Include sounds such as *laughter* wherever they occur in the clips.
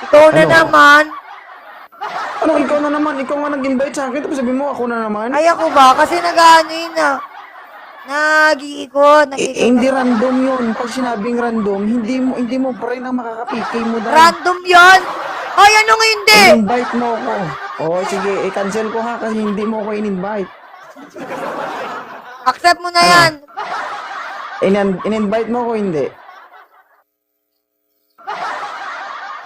Ikaw na Ano? naman. Ano, ikaw na naman. Ikaw nga nag-invite sa akin. Tapos sabi mo, ako na naman. Ay, ako ba? Kasi nag-ano yun na. Nag-iikot. Eh, Nag-iikot. eh, hindi random yun. Pag sinabing random, hindi mo hindi mo pa rin ang makakapikay mo dahil. Random yun. Ay, anong hindi? invite mo ako. Oo, sige. I-cancel ko ha kasi hindi mo ako in-invite. Accept mo na Ano? yan. In- in-invite mo ako, hindi.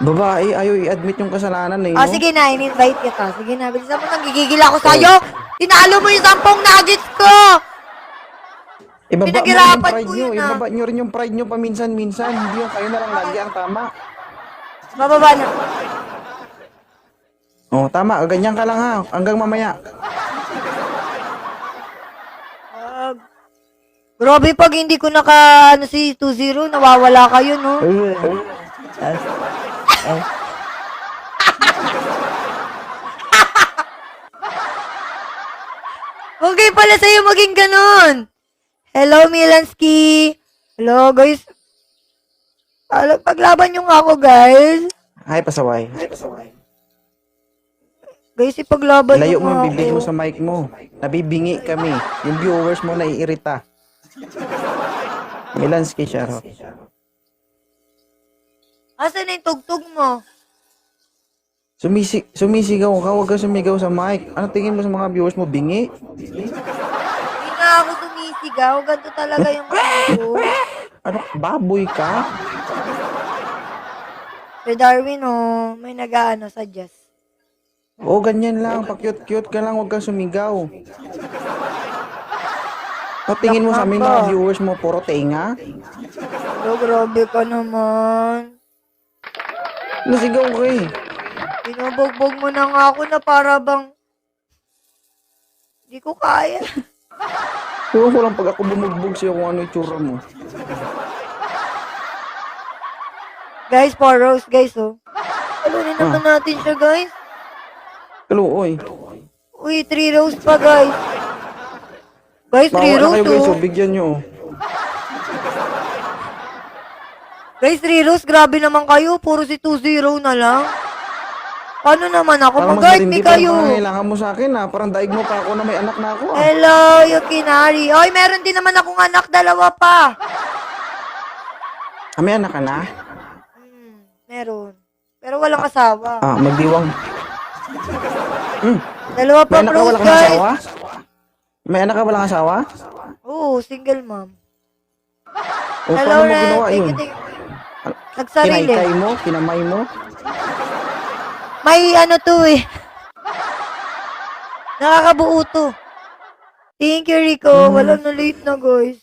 Babae, ayaw i-admit yung kasalanan na yun. Ah, sige na, in-invite kita. Sige na, bilisan mo nang gigigil ako sa'yo. Tinalo mo yung sampung nuggets ko. Ibaba mo rin yung Pinaghirapan pride nyo. yun, ah. Ibaba nyo rin yung pride nyo paminsan-minsan. Hindi yung kayo na lang lagi ang tama. Bababa na. Oh, tama. Ganyan ka lang ha. Hanggang mamaya. Ah, grabe pag hindi ko naka, ano si 2-0, nawawala kayo, no? Okay pala sa'yo maging ganun. Hello, Milansky. Hello, guys. Alam, paglaban nyo nga ako, guys. Hi, pasaway. Guys, ipaglaban Layo nyo mo nga bibig ako. mo sa mic mo. Nabibingi kami. Yung viewers mo naiirita. Milansky siya. Asan na yung tugtog mo? Sumisi sumisigaw ka, huwag ka sumigaw sa mic. Ano tingin mo sa mga viewers mo? Bingi? Hindi nga ako sumisigaw. Ganito talaga yung *laughs* ano. Ano, baboy ka? Sir Darwin, oh, may nag-ano, suggest. Oo, ganyan lang. Pa-cute-cute ka lang, huwag kang sumigaw. Ano tingin mo sa aming mga viewers mo? Puro tenga? Pero grabe ka naman. Nasigaw ka eh. Binubugbog mo na nga ako na para bang... Hindi ko kaya. *laughs* Ewan ko lang pag ako bumugbog sa'yo kung ano itsura mo. Guys, four rows, guys, oh. Alunin naman natin siya, guys. Kaluoy. Uy, three rows pa, guys. Guys, three Bawa na rows, kayo guys, oh. so bigyan nyo. oh. Guys, rows, grabe naman kayo. Puro si 2-0 na lang. Paano naman ako? Matindi me kayo. pangangailangan mo sa akin ha. Parang daig mo pa ako na may anak na ako ah. Hello, Yukinari. Oy, meron din naman akong anak, dalawa pa. Ah, may anak ka na? Hmm, meron. Pero walang asawa. Ah, magdiwang. Hmm. Dalawa pa, May anak ka, bros, wala kang guys. asawa? May anak ka, walang asawa? Oo, single mom. O, Hello, Ren. Thank you, thank you. Nagsarili. Kinaykay mo? Kinamay mo? May ano to eh. Nakakabuo to. Thank you, Rico. Hmm. Walang na late na, guys.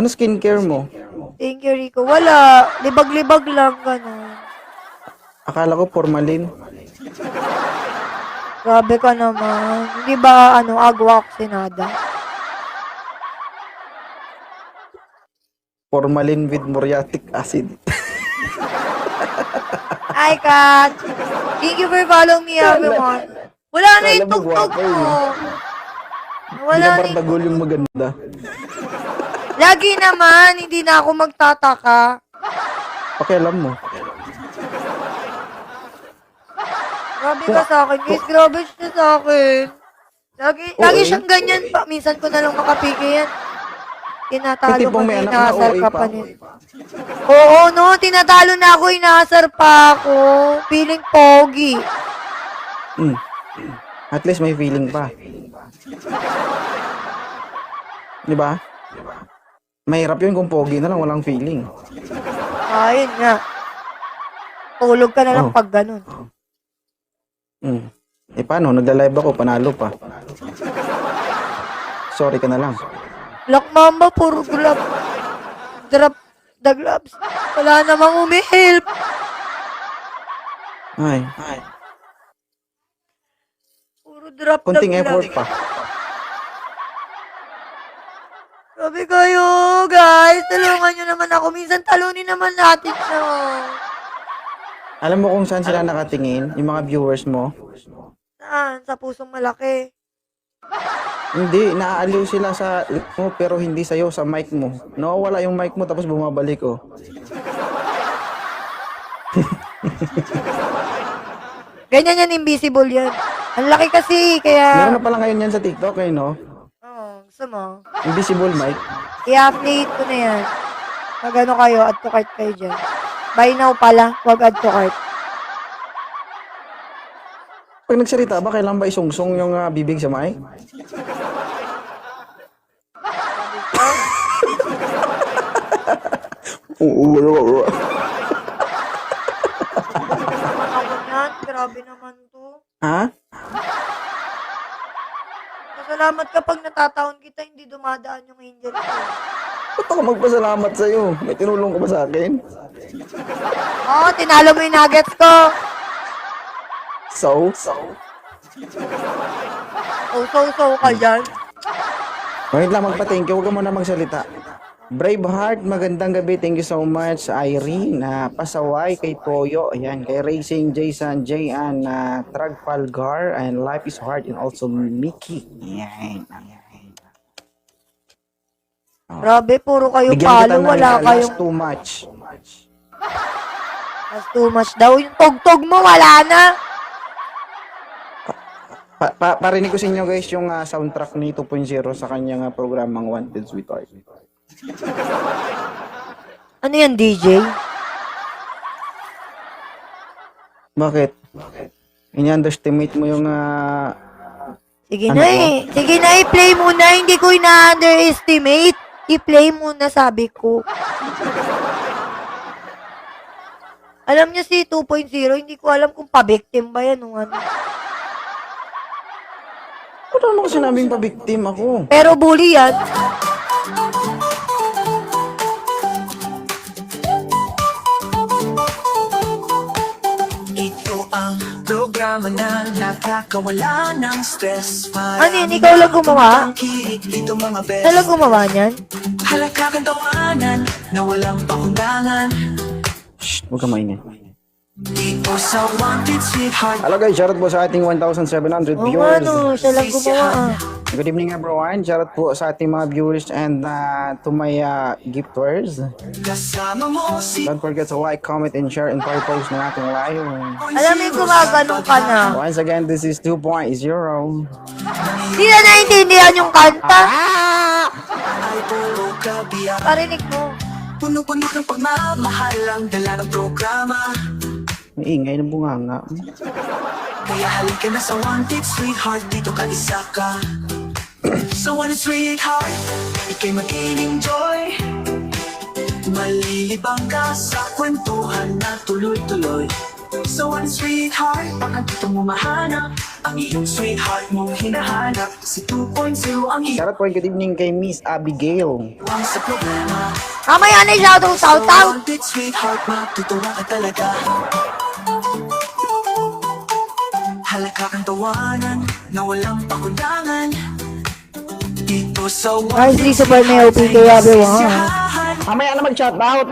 Ano skincare mo? Thank you, Rico. Wala. Libag-libag lang, gano'n. Akala ko formalin. Grabe ka naman. Hindi ba, ano, agwa sinada? Formalin with muriatic acid. *laughs* Hi, Kat. Thank you for following me, everyone. Wala na yung tugtog mo. Hindi Wala na yung... tagol yung maganda. Lagi naman, hindi na ako magtataka. Okay, alam mo. Grabe ka sa akin, guys. Grabe siya sa akin. Lagi, lagi eh. siyang ganyan pa. Minsan ko na lang makapigil yan. Tinatalo ko na inaasar ka pa. niya. Oo, no. Tinatalo na ako, inaasar pa ako. Feeling pogi. Hmm. At least may feeling pa. Di ba? Mahirap yun kung pogi na lang, walang feeling. Ayun nga. Tulog ka na lang Oh. pag ganun. Hmm. Eh paano? Nagla-live ako, panalo pa. Sorry ka na lang. Black Mamba, puro glove. Drop the gloves. Wala namang umi-help. Ay, ay. Puro drop Konting the effort gloves. pa. Sabi kayo, guys. Tulungan nyo naman ako. Minsan talunin naman natin siya. Alam mo kung saan sila nakatingin? Yung mga viewers mo? Saan? Sa pusong malaki. Hindi, naaaliw sila sa mo pero hindi sa'yo, sa mic mo. Nawawala yung mic mo tapos bumabalik oh. *laughs* Ganyan yan, invisible yan. Ang laki kasi, kaya... Meron na pala ngayon yan sa TikTok eh, no? Oo, gusto mo? Invisible mic. I-update ko na yan. Pag ano kayo, add to cart kayo dyan. Buy now pala, wag add to cart. Pag nagsalita ba, kailan ba isungsong yung ah, bibig sa mic? Oo. Ako yan, grabe naman to. ha? Pasalamat ka pag natataon kita, hindi dumadaan yung angel ko. Ba't ako magpasalamat sa'yo? May tinulong ka ba sa akin? Oo, tinalo mo yung nuggets ko. So? So? So-so-so ka dyan. Wait lang, magpa-thank you. Huwag ka muna magsalita. Braveheart, magandang gabi. Thank you so much. Irene, na pasaway kay Toyo. Ayan, kay Racing, Jason, Jayan, na Tragpalgar, and Life is Hard, and also Mickey. Ayan. ayan. Grabe, puro kayo Bigyan palo, wala kayong... too much. That's too much daw. Yung tugtog mo, wala na. Pa pa parinig ko sa inyo guys yung ah, soundtrack ni 2.0 sa kanyang ah, programang Wanted Sweetheart. *laughs* Ano yan, DJ? Bakit? Ini-underestimate mo yung ah, Sige Ano na po? eh. Sige na, i-play muna. Hindi ko ina-underestimate. I-play muna, sabi ko. Alam niyo si 2.0, hindi ko alam kung pa-victim ba yan o ano. Ano naman ko sinabing pa-victim ako? Pero bully yan. Programa na nakakawala ng stress para Ano yun, ikaw lang gumawa? Ito mga best lang gumawa niyan? Halakakang tawanan na walang pakundangan Shh, huwag ka maingay. Dito sa Wanted Sweetheart Hello guys, shoutout po sa ating 1,700 Oo nga viewers. no, siya lang gumawa ah. Good evening everyone. Shoutout po sa ating mga viewers and ah, to my ah, gifters. Don't forget to like, comment, and share and post na nating live. Alam mo yung gumaganon ka na. Once again, this is 2.0. Hindi na naintindihan yung kanta. Kabiyak Parinig mo. Puno-puno ng pagmamahal ang dala ng programa May ingay ng bunganga. Kaya halika na sa Wanted Sweetheart Dito ka isa ka Sa Wanted Sweetheart Ika'y mag-enjoy Malilibang ka sa kwentuhan na tuloy-tuloy. Sa Wanted Sweetheart Baka dito mo mahanap Ang iyong sweetheart mong hinahanap Si 2.0 ang iyong Shoutout po good evening kay Miss Abigail. sa problema. Mamaya na shoutout, Sa shoutout. Wanted Sweetheart Matutuwa ka talaga. Halaka kang tawanan Na walang pakundangan Dito sa please support my OPK everyone. Mamaya na mag-shoutout.